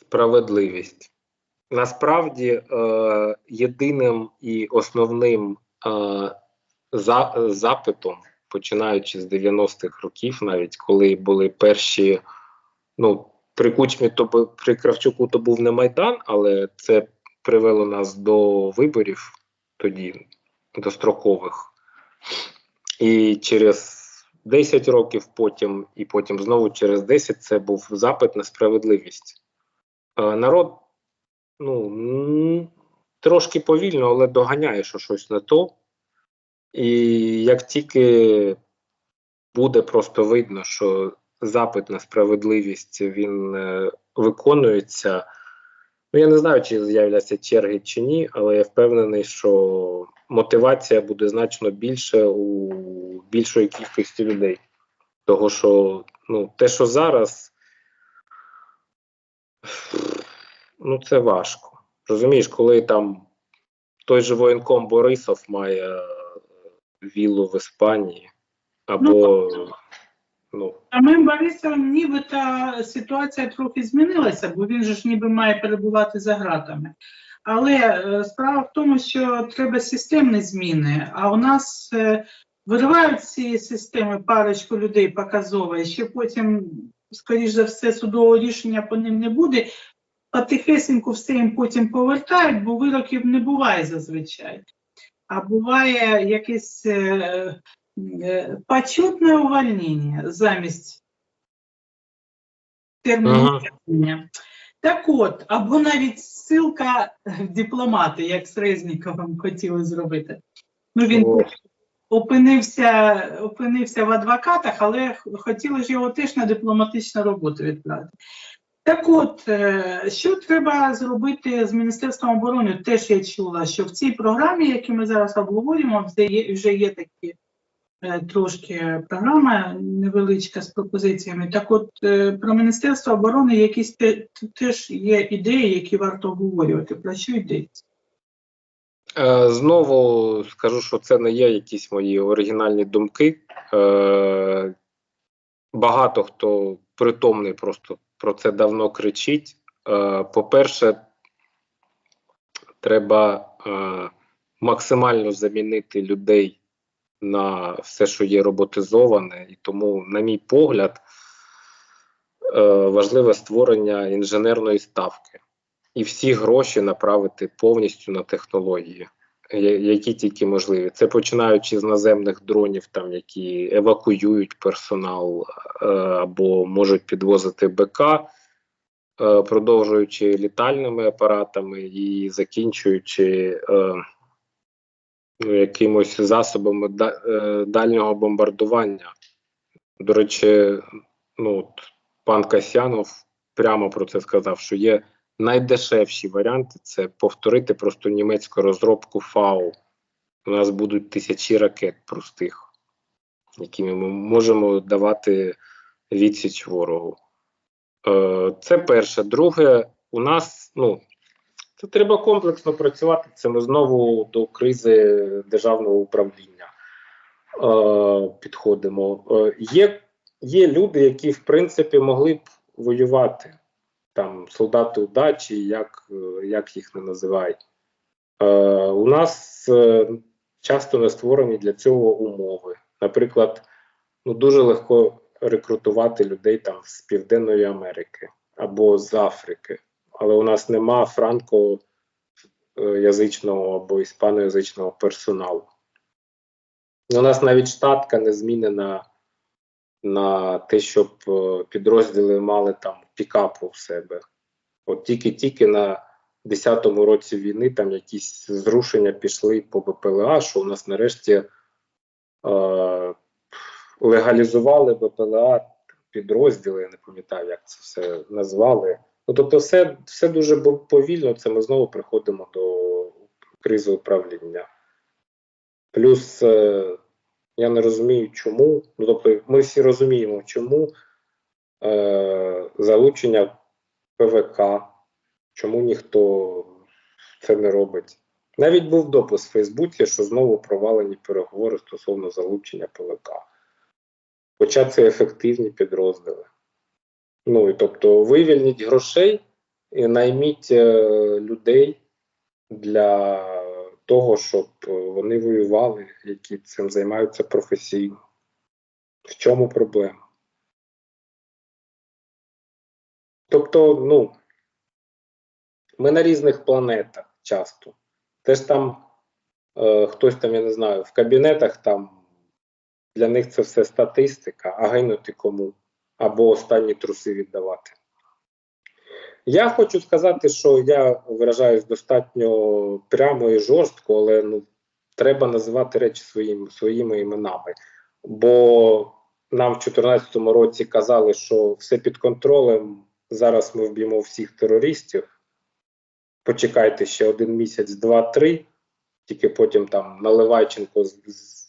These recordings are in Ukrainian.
справедливість. Насправді, е, єдиним і основним е, за, запитом, починаючи з 90-х років, навіть коли були перші, ну, при Кучмі, то при Кравчуку то був не Майдан, але це привело нас до виборів тоді, дострокових. І через 10 років потім, і потім знову через 10 це був запит на справедливість. Е, народ ну, трошки повільно, але доганяє, що щось не то. І як тільки буде просто видно, що запит на справедливість він е, виконується. Ну, я не знаю, чи з'являться черги чи ні, але я впевнений, що мотивація буде значно більше у більшої кількості людей. Того, що ну, те, що зараз, ну це важко. Розумієш, коли там той же воєнком Борисов має е, віллу в Іспанії, або ну, Самим Борисом нібито ситуація трохи змінилася, бо він же ж ніби має перебувати за ґратами. Але е, справа в тому, що треба системні зміни, а у нас е, виривають ці системи парочку людей показово, і ще потім, скоріш за все, судового рішення по ним не буде. Потихесеньку все їм потім повертають, бо вироків не буває зазвичай. А буває якесь е, е, почетне увольнення замість терміну. Так от, або навіть ссылка в дипломати, як з Резніковим хотіли зробити. Ну, він О. опинився, опинився в адвокатах, але хотіли ж його теж на дипломатичну роботу відправити. Так от, е, що треба зробити з Міністерством оборони? Теж я чула, що в цій програмі, яку ми зараз обговорюємо, вже є, вже є такі е, трошки програма невеличка з пропозиціями. Так от, е, про Міністерство оборони якісь теж є ідеї, які варто обговорювати. Про що йдеться? Е, Знову скажу, що це не є якісь мої оригінальні думки. Е, Багато хто притомний просто про це давно кричить. Е, По-перше, треба максимально замінити людей на все, що є роботизоване, і тому, на мій погляд, важливе створення інженерної ставки і всі гроші направити повністю на технології, які тільки можливі. Це починаючи з наземних дронів, там які евакуюють персонал е, або можуть підвозити БК, е, продовжуючи літальними апаратами і закінчуючи е, ну, якимось засобами дальнього бомбардування. До речі, ну, пан Касянов прямо про це сказав, що є найдешевші варіанти це повторити просто німецьку розробку ФАУ. У нас будуть тисячі ракет простих, якими ми можемо давати відсіч ворогу. Е, це перше. Друге, у нас ну, це треба комплексно працювати. Це ми знову до кризи державного управління е, підходимо. Е, є, є люди, які в принципі могли б воювати там солдати удачі, як, е, як їх не називають. Е, у нас е, часто не створені для цього умови. Наприклад, ну, дуже легко рекрутувати людей там з Південної Америки або з Африки, але у нас нема франкоязичного або іспаноязичного персоналу. У нас навіть штатка не змінена на те, щоб е, підрозділи мали там пікапу в себе. От тільки-тільки на 10-му році війни там якісь зрушення пішли по БПЛА, що у нас нарешті е, легалізували БПЛА підрозділи, я не пам'ятаю, як це все назвали. Ну, тобто, все, все дуже повільно, це ми знову приходимо до кризи управління. Плюс е, я не розумію, чому. Ну, тобто, ми всі розуміємо, чому е, залучення ПВК, чому ніхто це не робить. Навіть був допис в Фейсбуці, що знову провалені переговори стосовно залучення ПВК. Хоча це ефективні підрозділи. Ну і тобто, вивільніть грошей, і найміть е, людей для того, щоб е, вони воювали, які цим займаються професійно. В чому проблема? Тобто, ну, ми на різних планетах часто. Теж там е, хтось там, я не знаю, в кабінетах там для них це все статистика, а гинути кому або останні труси віддавати. Я хочу сказати, що я виражаюсь достатньо прямо і жорстко, але ну, треба називати речі своїм, своїми іменами. Бо нам в 2014 році казали, що все під контролем. Зараз ми вб'ємо всіх терористів. Почекайте ще один місяць, два-три, тільки потім там Наливайченко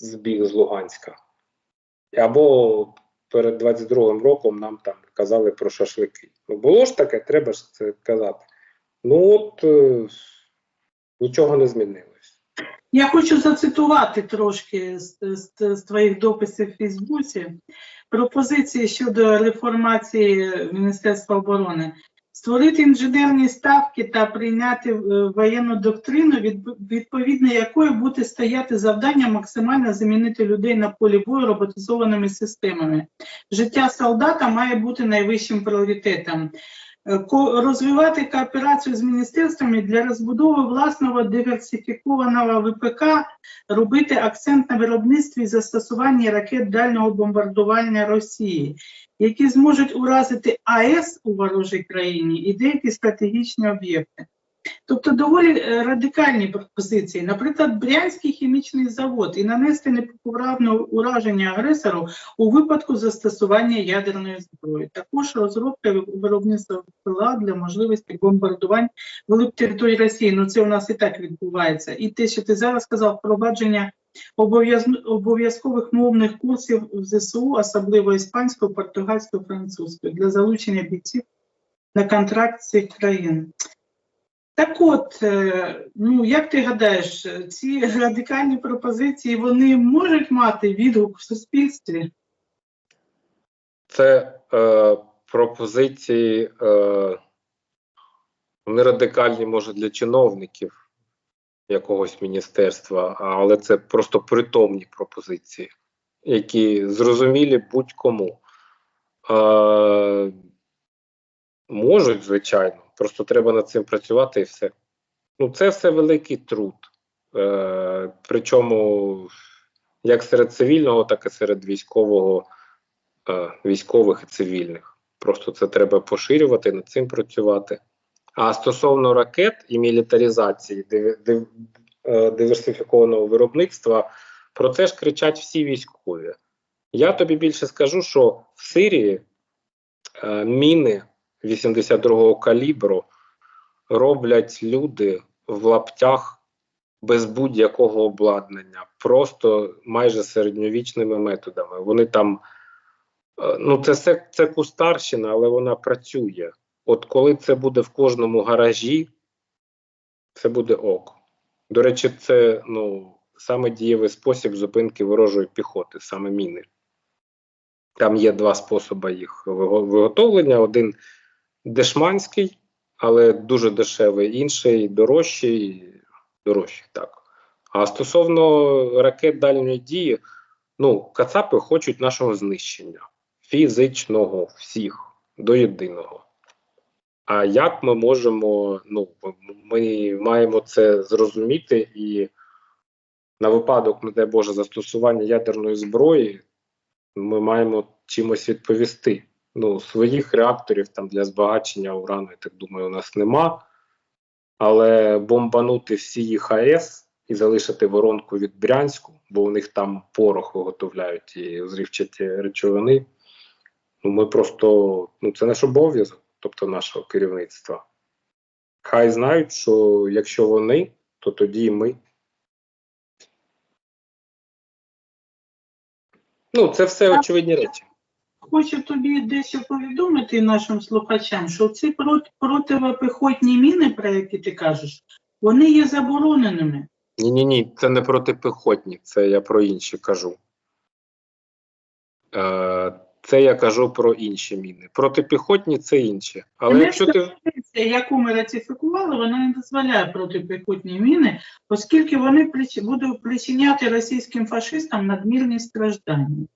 збіг з Луганська. Або перед 22-м роком нам там казали про шашлики. Ну, було ж таке, треба ж це казати. Ну от е, нічого не змінилось. Я хочу зацитувати трошки з, з, з твоїх дописів в Фейсбуці пропозиції щодо реформації Міністерства оборони. Створити інженерні ставки та прийняти е, воєнну доктрину, відп- відповідно якої буде стояти завдання максимально замінити людей на полі бою роботизованими системами. Життя солдата має бути найвищим пріоритетом. Е, розвивати кооперацію з міністерствами для розбудови власного диверсифікованого ВПК, робити акцент на виробництві і застосуванні ракет дальнього бомбардування Росії, які зможуть уразити АЕС у ворожій країні і деякі стратегічні об'єкти. Тобто доволі е, радикальні пропозиції, наприклад, Брянський хімічний завод і нанести непоправне ураження агресору у випадку застосування ядерної зброї. Також розробка виробництва ПЛА для можливості бомбардувань вглиб території Росії. Ну це у нас і так відбувається. І те, що ти зараз сказав, впровадження обов'язкових мовних курсів в ЗСУ, особливо іспанською, португальською, французькою, для залучення бійців на контракт цих країн. Так от, е, ну як ти гадаєш, ці радикальні пропозиції вони можуть мати відгук в суспільстві? Це е, пропозиції, е, вони радикальні, може, для чиновників якогось міністерства, але це просто притомні пропозиції, які зрозумілі будь-кому. Е, можуть, звичайно, просто треба над цим працювати і все. Ну, це все великий труд. Е, причому як серед цивільного, так і серед військового е, військових і цивільних. Просто це треба поширювати, над цим працювати. А стосовно ракет і мілітаризації е, диверсифікованого виробництва, про це ж кричать всі військові. Я тобі більше скажу, що в Сирії е, міни 82-го калібру роблять люди в лаптях без будь-якого обладнання, просто майже середньовічними методами. Вони там Е, Ну, це, це кустарщина, але вона працює. От коли це буде в кожному гаражі, це буде ок. До речі, це ну, саме дієвий спосіб зупинки ворожої піхоти, саме міни. Там є два способи їх виготовлення: один дешманський, але дуже дешевий, інший дорожчий, дорожчий, так. А стосовно ракет дальньої дії, ну, кацапи хочуть нашого знищення фізичного всіх до єдиного. А як ми можемо, ну, ми маємо це зрозуміти і на випадок, не дай Боже, застосування ядерної зброї, ми маємо чимось відповісти. Ну, своїх реакторів там для збагачення урану, я так думаю, у нас нема. Але бомбанути всі їх АЕС і залишити воронку від Брянську, бо у них там порох виготовляють і зрівчаті речовини. Ну, ми просто, ну, це наш обов'язок, тобто нашого керівництва. Хай знають, що якщо вони, то тоді і ми. Ну, це все очевидні речі. Хочу тобі дещо повідомити нашим слухачам, що ці проти- противопіхотні міни, про які ти кажеш, вони є забороненими. Ні, ні, ні, це не протипіхотні, це я про інші кажу. Е, це я кажу про інші міни. Протипіхотні це інші. Але Мене якщо ти яку ми ратифікували, вона не дозволяє протипіхотні міни, оскільки вони прич- будуть причиняти російським фашистам надмірні страждання.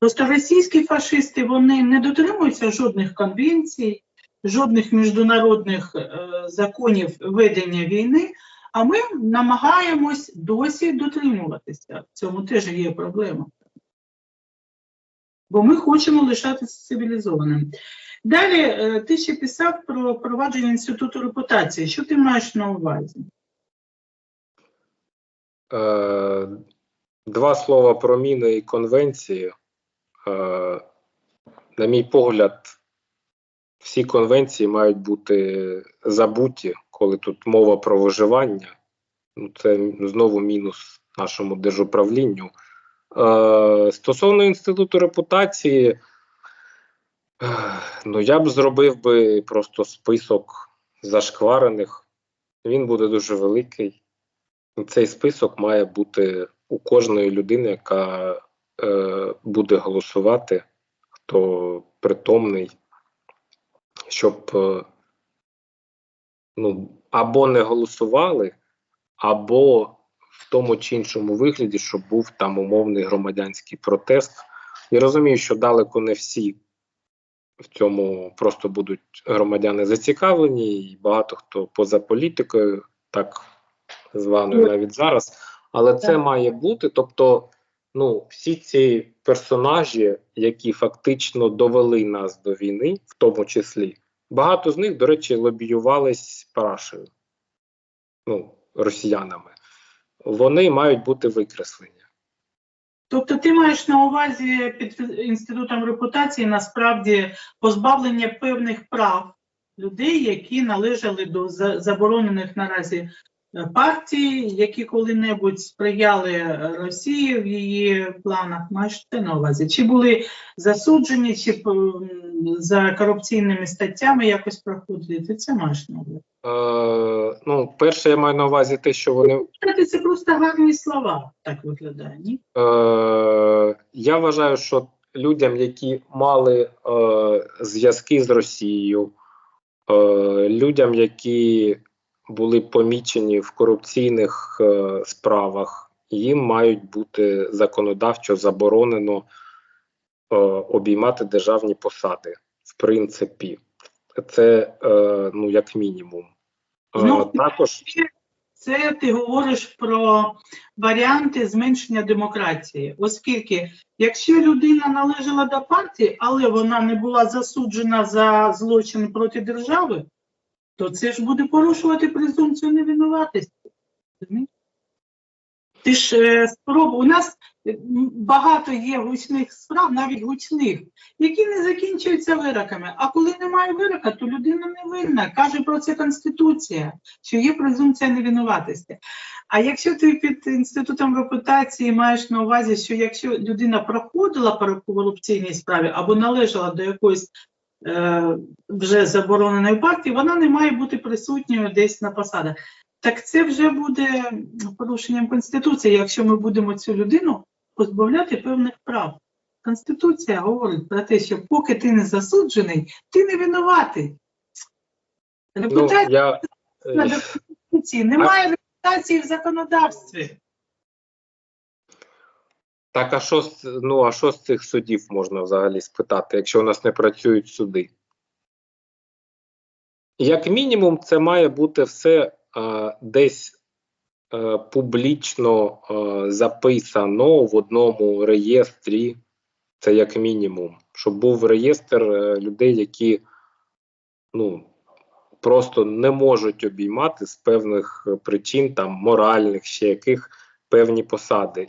Просто російські фашисти вони не дотримуються жодних конвенцій, жодних міжнародних е, законів ведення війни, а ми намагаємось досі дотримуватися. В цьому теж є проблема. Бо ми хочемо лишатися цивілізованим. Далі е, ти ще писав про провадження інституту репутації. Що ти маєш на увазі? Е, Два слова про міни і конвенції. Е, На мій погляд, всі конвенції мають бути забуті, коли тут мова про виживання. Ну, Це знову мінус нашому держуправлінню. Е, Стосовно інституту репутації, е, ну я б зробив би просто список зашкварених. Він буде дуже великий. Цей список має бути у кожної людини, яка е, буде голосувати, хто притомний, щоб е, ну, або не голосували, або в тому чи іншому вигляді, щоб був там умовний громадянський протест. Я розумію, що далеко не всі в цьому просто будуть громадяни зацікавлені, і багато хто поза політикою, так званою навіть зараз. Але це Так. має бути. Тобто, ну, всі ці персонажі, які фактично довели нас до війни, в тому числі, багато з них, до речі, лобіювались Парашею, ну, росіянами. Вони мають бути викреслені. Тобто ти маєш на увазі під інститутом репутації насправді позбавлення певних прав людей, які належали до заборонених наразі партій, які коли-небудь сприяли Росії в її планах. Маєш це на увазі? Чи були засуджені, чи за корупційними статтями якось проходили? Ти це маєш на увазі? Е, ну, перше, я маю на увазі те, що вони Це просто гарні слова, так виглядає, ні? Е, я вважаю, що людям, які мали е, зв'язки з Росією, е, людям, які були помічені в корупційних е, справах, їм мають бути законодавчо заборонено е, обіймати державні посади. В принципі, це е, ну як мінімум. Ну, також Це ти говориш про варіанти зменшення демократії, оскільки якщо людина належала до партії, але вона не була засуджена за злочин проти держави, то це ж буде порушувати презумпцію невинуватості. Ти ж е, спроб... у нас е, багато є гучних справ, навіть гучних, які не закінчуються вироками. А коли немає вирока, то людина не винна. Каже про це Конституція що є презумпція невинуватості. А якщо ти під інститутом репутації маєш на увазі, що якщо людина проходила по корупційній справі або належала до якоїсь вже забороненої партії, вона не має бути присутньою десь на посадах. Так це вже буде порушенням Конституції, якщо ми будемо цю людину позбавляти певних прав. Конституція говорить про те, що поки ти не засуджений, ти не винуватий. ну, я, на е, Конституції. Немає репутації в законодавстві. Так, а що ну а що з цих судів можна взагалі спитати, якщо у нас не працюють суди? Як мінімум, це має бути все е, десь е, публічно е, записано в одному реєстрі. Це як мінімум, щоб був реєстр е, людей, які ну просто не можуть обіймати з певних е, причин, там моральних ще яких певні посади.